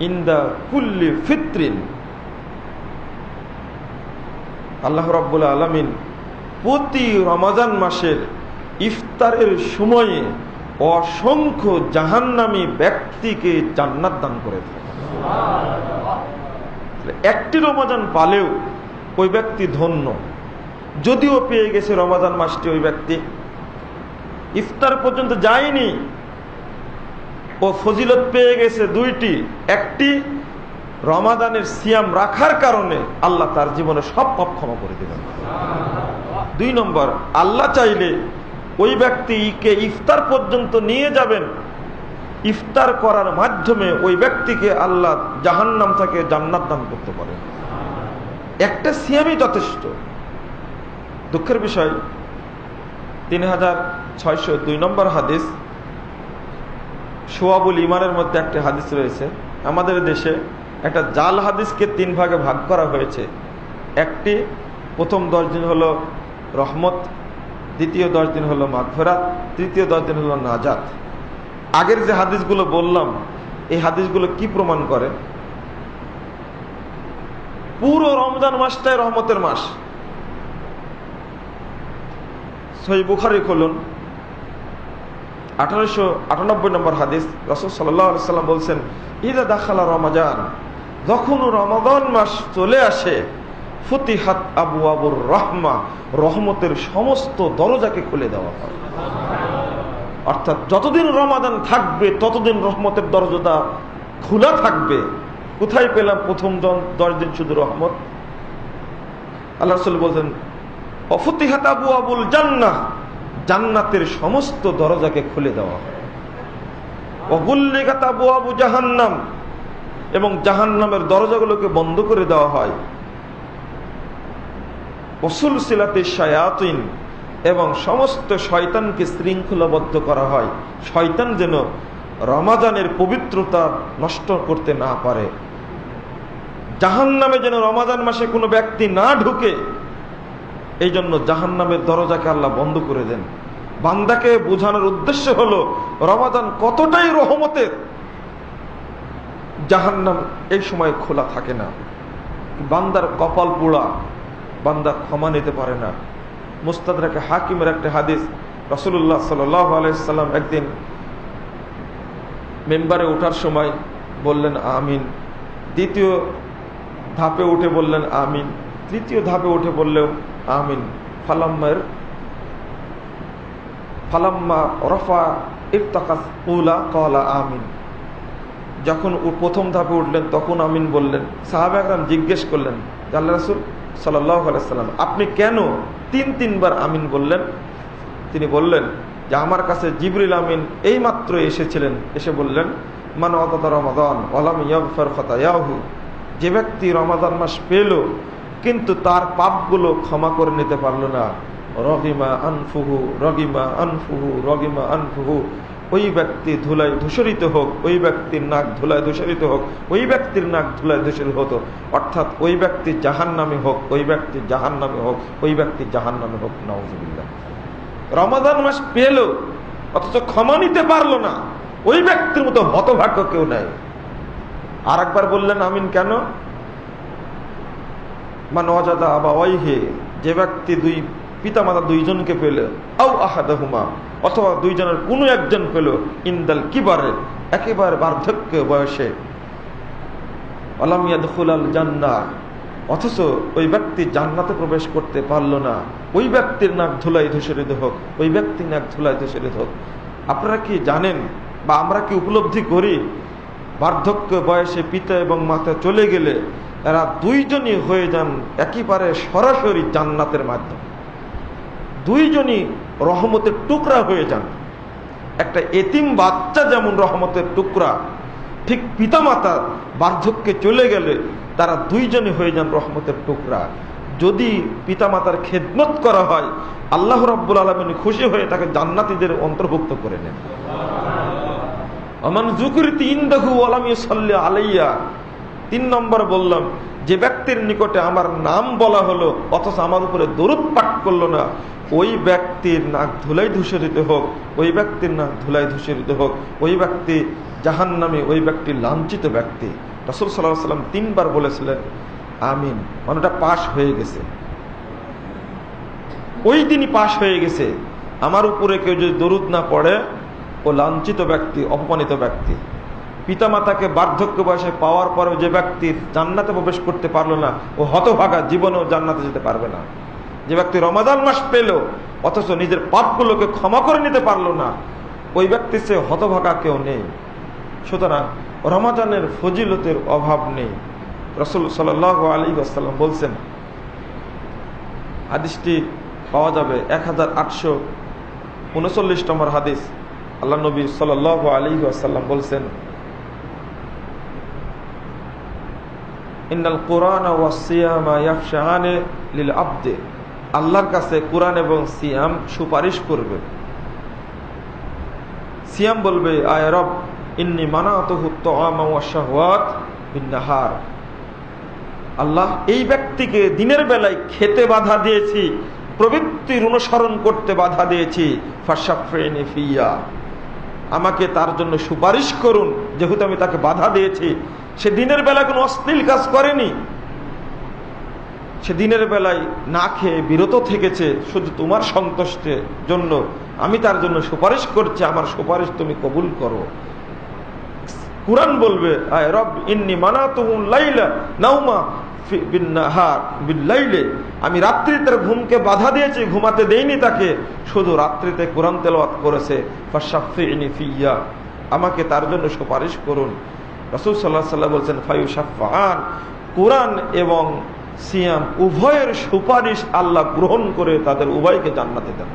ইন্দা কুল্লি ফিত্রিন। আল্লাহ রব্বুল আলমিন প্রতি রমাজান মাসের ইফতারের সময়ে অসংখ্য জাহান্নামী ব্যক্তিকে জান্নাত দান করে থাকে একটি রমাজান পালেও ওই ব্যক্তি ধন্য। যদিও পেয়ে গেছে রমাজান মাসটি ওই ব্যক্তি। ইফতার পর্যন্ত যায়নি। ও ফজিলত পেয়ে গেছে দুইটি। একটি রমাদানের সিয়াম রাখার কারণে আল্লাহ তার জীবনে সব পাপ ক্ষমা করে দেবেন দুই নম্বর, আল্লাহ চাইলে ওই ব্যক্তিকে ইফতার পর্যন্ত নিয়ে যাবেন। ইফতার করার মাধ্যমে ওই ব্যক্তিকে আল্লাহ জাহান্নাম থেকে জান্নাত দান করতে পারেন। একটা সিয়ামই যথেষ্ট। দুঃখের বিষয়, তিন হাজার ছয়শো দুই নম্বর হাদিস সোয়াবুল ইমানের মধ্যে একটি হাদিস রয়েছে। আমাদের দেশে একটা জাল হাদিসকে তিন ভাগে ভাগ করা হয়েছে। একটি, প্রথম দশ দিন হলো রহমত, দ্বিতীয় দশ দিন হলো মাঘফেরাত তৃতীয় দশ দিন হলো নাজাত। আগের যে হাদিসগুলো বললাম, এই হাদিসগুলো কি প্রমাণ করে? পুরো রমজান মাসটাই রহমতের মাস। সহি বুখারি খুলুন। আঠারোশো আটানব্বই নম্বর হাদিস রসদ সাল্লাম বলছেন, ইদা দাখালা রমাজান যখন রমাদান মাস চলে আসে, ফতিহাত আবু আবুর রহমা রহমতের সমস্ত দরজাকে খুলে দেওয়া হয়। অর্থাৎ যতদিন রমাদান থাকবে, ততদিন রহমতের দরজাটা খোলা থাকবে। কোথায় পেলাম প্রথম দশ দিন শুধু রহমত? আল্লাহ বলছেন, অফতিহাত আবু আবুল জান্নাহ জান্নাতের সমস্ত দরজাকে খুলে দেওয়া হয়। অগুল্লিকাত আবু জাহান্নাম এবং জাহান্নামের দরজাগুলোকে বন্ধ করে দেওয়া হয়। অসুল সিলাতে শায়াতিন এবং সমস্ত শয়তানকে শৃঙ্খলাবদ্ধ করা হয়। শয়তান যেন রমাজানের পবিত্রতা নষ্ট করতে না পারে। জাহান নামে যেন রমাজান মাসে কোনো ব্যক্তি না ঢুকে এই জন্য জাহান নামের দরজাকে আল্লাহ বন্ধ করে দেন। বান্দাকে বোঝানোর উদ্দেশ্য হলো, রমাদান কতটাই রহমতের। জাহান্নাম এই সময় খোলা থাকে না। বান্দার কপাল পোড়া, বান্দা ক্ষমা নিতে পারে না। মুস্তাদাকে হাকিমের একটা হাদিস রসুল্লাহ সাল্লাম একদিন মেম্বারে ওঠার সময় বললেন, আমিন। দ্বিতীয় ধাপে উঠে বললেন, আমিন। তৃতীয় ধাপে উঠে বললেও আমিন, ফালাম্মার, ফালাম্মা রফা ইফতাকাস উলা কলা আমিন। যখন প্রথম ধাপে উঠলেন, তখন আমিন বললেন সাহাব একরাম জিজ্ঞেস করলেন আল্লাহ রাসুল সাল্লাহ আলাইসাল্লাম আপনি কেন তিন, তিনবার আমিন বললেন? তিনি বললেন, যে আমার কাছে জিবরিল আমিন এই মাত্র এসেছিলেন। এসে বললেন, মান অতত রমাদান ওলাম খতায়াহু যে ব্যক্তি রমাদান মাস পেল কিন্তু তার পাপগুলো ক্ষমা করে নিতে পারল না। রগিমা আনফুহু রগিমা আনফুহু রগিমা আনফুহু। ওই ব্যক্তি ধুলায় ধূসরিত হোক, ওই ব্যক্তির নাক ধুলায় ধূসরিত হোক, ওই ব্যক্তির নাক ধুলায় ধূসরিত হতো। অর্থাৎ ওই ব্যক্তি জাহান নামে হোক, ওই ব্যক্তি জাহান নামে হোক, ওই ব্যক্তি জাহান নামে হোক নওয়াজ রমাদান মাস পেল, অথচ ক্ষমা নিতে পারল না। ওই ব্যক্তির মতো হতভাগ্য কেউ নেই। আর একবার বললেন, আমিন কেন? মান অজাদা বা যে ব্যক্তি দুই পিতামাতা দুইজনকে পেল আউ আহাদাহুমা, অথবা দুইজনের কোনো একজন পেল, ইন্দাল কিবারে, একেবারে বার্ধক্য বয়সে। আলামিয়াদুল জান্না, অথচ ওই ব্যক্তি জান্নাতে প্রবেশ করতে পারল না। ওই ব্যক্তির নাক ধুলাই ধূসরিত হোক, ওই ব্যক্তির নাক ধুলাই ধূসরিত হোক। আপনারা কি জানেন বা আমরা কি উপলব্ধি করি? বার্ধক্য বয়সে পিতা এবং মাতা চলে গেলে এরা দুইজনই হয়ে যান একেবারে সরাসরি জান্নাতের মাধ্যমে। দুইজনই রহমতের টুকরা হয়ে যান। একটা এতিম বাচ্চা যেমন রহমতের টুকরা, ঠিক পিতামাতা বার্ধক্যে চলে গেলে তারা দুইজনই হয়ে যান রহমতের টুকরা। যদি পিতামাতার খেদমত করা হয়, আল্লাহ রব্বুল আলমিন খুশি হয়ে তাকে জান্নাতিদের অন্তর্ভুক্ত করে নেন। আমান জুকুরিতি ইন্দাহু আলামী সাল্লি আলাইয়া তিন নম্বর বললাম, যে ব্যক্তির নিকটে আমার নাম বলা হলো, অথচ আমার উপরে দরুদ পাঠ করল না, ওই ব্যক্তির নাক ধুলাই ধূসরিত হোক, ওই ব্যক্তির নাক ধুলাই ধূসরিত হোক, ওই ব্যক্তি জাহান নামে ওই ব্যক্তি লাঞ্ছিত ব্যক্তি। রসুল সাল্লাহ সাল্লাম তিনবার বলেছিলেন, আমিন মানে ওটা পাশ হয়ে গেছে। ওই দিনই পাশ হয়ে গেছে। আমার উপরে কেউ যদি দরুদ না পড়ে, ও লাঞ্ছিত ব্যক্তি, অপমানিত ব্যক্তি। পিতামাতাকে বার্ধক্য বয়সে পাওয়ার পরেও যে ব্যক্তির জান্নাতে প্রবেশ করতে পারল না, ও হতভাগা জীবনেও জান্নাতে যেতে পারবে না। যে ব্যক্তি রমাদান মাস পেল, অথচ নিজের পাপগুলোকে ক্ষমা করে নিতে পারল না, ওই ব্যক্তি সে হতভাগা কেউ নেই। সুতরাং রমাদানের ফজিলতের অভাব নেই। রসুল সাল আলী আসাল্লাম বলছেন, হাদিসটি পাওয়া যাবে এক হাজার আটশো উনচল্লিশ নম্বর হাদিস। আল্লাহ নবী সাল আলী আসাল্লাম বলছেন কোরআন লিল আব্দে। আল্লাহর কাছে কোরআন এবং সিয়াম সুপারিশ করবে। সিয়াম বলবে, আয় রব, ইন্নি মানাতহুত্তাহাত বিন্নাহার। আল্লাহ এই ব্যক্তিকে দিনের বেলায় খেতে বাধা দিয়েছি, প্রবৃত্তির অনুসরণ করতে বাধা দিয়েছি। ফিয়া। আমাকে তার জন্য সুপারিশ করুন, যেহেতু আমি তাকে বাধা দিয়েছি। সে দিনের বেলায় কোনো অশ্লীল কাজ করেনি। সে দিনের বেলায় না খেয়ে বিরত থেকেছে, শুধু তোমার সন্তুষ্টের জন্য। আমি তার জন্য সুপারিশ করছি, আমার সুপারিশ তুমি কবুল করো। কুরআন বলবে আমি রাত্রিতে ঘুমকে বাধা দিয়েছি, ঘুমাতে দেইনি তাকে। শুধু রাত্রিতে কোরআন তেলাওয়াত করেছে আমাকে তার জন্য সুপারিশ করুন। রসুল সাল্লাহ সাল্লাহ বলছেন ফায়ু সাফান কোরআন এবং সিয়াম উভয়ের সুপারিশ আল্লাহ গ্রহণ করে তাদের উভয়কে জান্নাতে দেন।